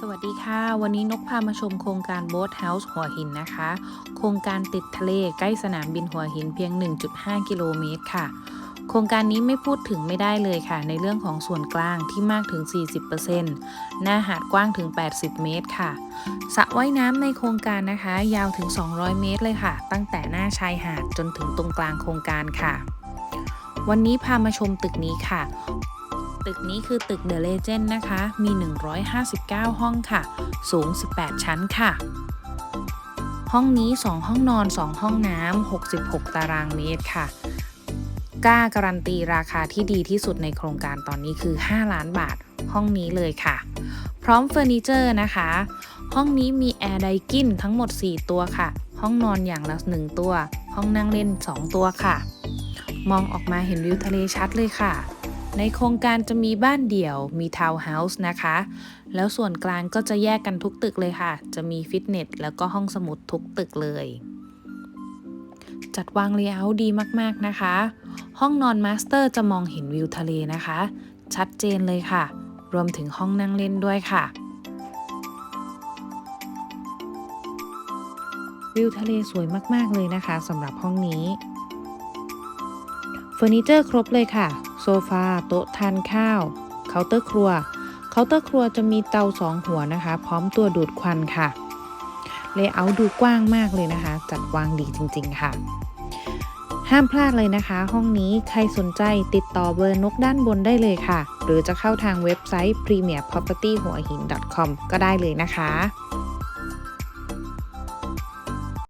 สวัสดีค่ะ วันนี้นกพามาชมโครงการ Boat House หัวหินนะคะ โครงการติดทะเลใกล้สนามบินหัวหินเพียง 1.5 กิโลเมตรค่ะ โครงการนี้ไม่พูดถึงไม่ได้เลยค่ะ ในเรื่องของส่วนกลางที่มากถึง 40%หน้าหาดกว้างถึง 80 เมตรค่ะสระว่ายน้ำในโครงการนะคะ ยาวถึง 200 เมตรเลยค่ะ ตั้งแต่หน้าชายหาดจนถึงตรงกลางโครงการค่ะ วันนี้พามาชมตึกนี้ค่ะ ตึกนี้คือตึก The Legend นะคะ มี 159 ห้องค่ะ สูง 18 ชั้นค่ะ ห้องนี้ 2 ห้องนอน 2 ห้องน้ำ66 ตารางเมตรค่ะ กล้าการันตีราคาที่ดีที่สุดในโครงการตอนนี้คือ 5 ล้านบาท ห้องนี้เลยค่ะ พร้อมเฟอร์นิเจอร์นะคะ ห้องนี้มีแอร์ไดกินทั้งหมด 4 ตัวค่ะ ห้องนอนอย่างละ 1 ตัว ห้องนั่งเล่น 2 ตัวค่ะ มองออกมาเห็นวิวทะเลชัดเลยค่ะ ในโครงการจะมีบ้านเดี่ยว มีทาวน์เฮาส์นะคะ แล้วส่วนกลางก็จะแยกกันทุกตึกเลยค่ะ จะมีฟิตเนสแล้วก็ห้องสมุดทุกตึกเลย จัดวางเลเยอร์ดีมากๆนะคะ ห้องนอนมาสเตอร์จะมองเห็นวิวทะเลนะคะ ชัดเจนเลยค่ะ รวมถึงห้องนั่งเล่นด้วยค่ะวิวทะเลสวยมาก ๆ เลยนะคะสำหรับห้องนี้ เฟอร์นิเจอร์ครบเลยค่ะ โซฟา โต๊ะทานข้าว เคาน์เตอร์ครัว เคาน์เตอร์ครัวจะมีเตาสองหัวนะคะ พร้อมตัวดูดควันค่ะ เลเยอร์ดูกว้างมากเลยนะคะ จัดวางดีจริง ๆ ค่ะ ห้ามพลาดเลยนะคะ ห้องนี้ใครสนใจติดต่อเบอร์นกด้านบนได้เลยค่ะ หรือจะเข้าทางเว็บไซต์ premierproperty หัวหิน .com ก็ได้เลยนะคะ